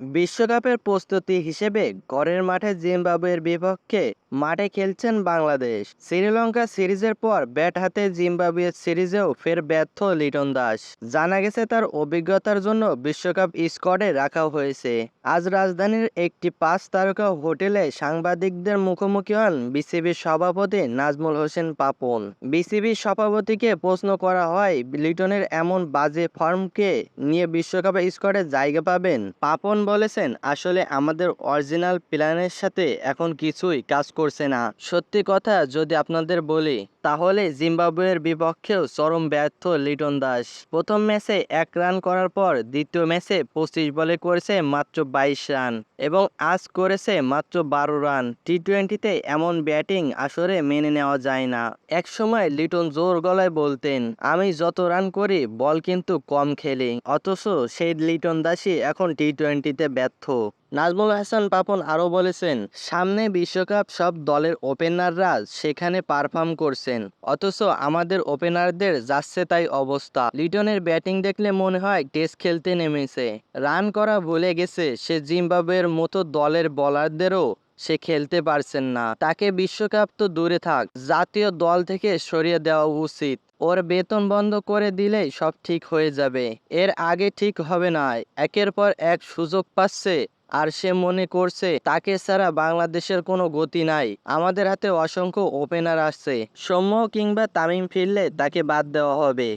বিশ্বকাপের প্রস্তুতি হিসেবে ঘরের মাঠে জিম্বাবুয়ের বিপক্ষে মাঠে খেলছেন বাংলাদেশ। শ্রীলঙ্কা সিরিজের পর ব্যাট হাতে জিম্বাবুয়ের সিরিজেও ফের ব্যর্থ লিটন দাস। জানা গেছে তার অভিজ্ঞতার জন্য বিশ্বকাপ স্কোয়াডে রাখা হয়েছে। আজ রাজধানীর একটি পাঁচ তারকা হোটেলে সাংবাদিকদের মুখোমুখি হন বিসিবির সভাপতি নাজমুল হোসেন পাপন। বিসিবির সভাপতিকে প্রশ্ন করা হয়, লিটনের এমন বাজে ফর্মকে নিয়ে বিশ্বকাপের স্কোয়াডে জায়গা পাবেন? পাপন বলেছেন, আসলে আমাদের অরিজিনাল প্ল্যানের সাথে এখন কিছুই কাজ করছে না। সত্যি কথা, যদি আপনাদের বলি, তাহলে জিম্বাবুয়ের বিপক্ষেও চরম ব্যর্থ লিটন দাস। প্রথম ম্যাচে এক রান করার পর দ্বিতীয় ম্যাচে পঁচিশ বলে করেছে মাত্র বাইশ রান এবং আজ করেছে মাত্র বারো রান। টি টোয়েন্টিতে এমন ব্যাটিং আসলে মেনে নেওয়া যায় না। এক সময় লিটন জোর গলায় বলতেন, আমি যত রান করি, বল কিন্তু কম খেলি। অথচ সেই লিটন দাসই এখন টি টোয়েন্টিতে ব্যর্থ। নাজমুল হাসান পাপন আরও বলেছেন, সামনে বিশ্বকাপ সব দলের ওপেনাররা সেখানে পারফর্ম করছেন, অথচ আমাদের ওপেনারদের যাচ্ছে তাই অবস্থা। লিটনের ব্যাটিং দেখলে মনে হয় টেস্ট খেলতে নেমেছে। রান করা ভুলে গেছে, সে জিম্বাবুয়ের মতো দলের বলারদেরও সে খেলতে পারছেন না। তাকে বিশ্বকাপ তো দূরে থাক, জাতীয় দল থেকে সরিয়ে দেওয়া উচিত। ওর বেতন বন্ধ করে দিলেই সব ঠিক হয়ে যাবে। এর আগে ঠিক হবে না, একের পর এক সুযোগ পাচ্ছে আর সে মনে করছে, তাকে ছাড়া বাংলাদেশের কোনো গতি নাই। আমাদের হাতে অসংখ্য ওপেনার আসছে। সৌম্য কিংবা তামিম ফিরলে তাকে বাদ দেওয়া হবে।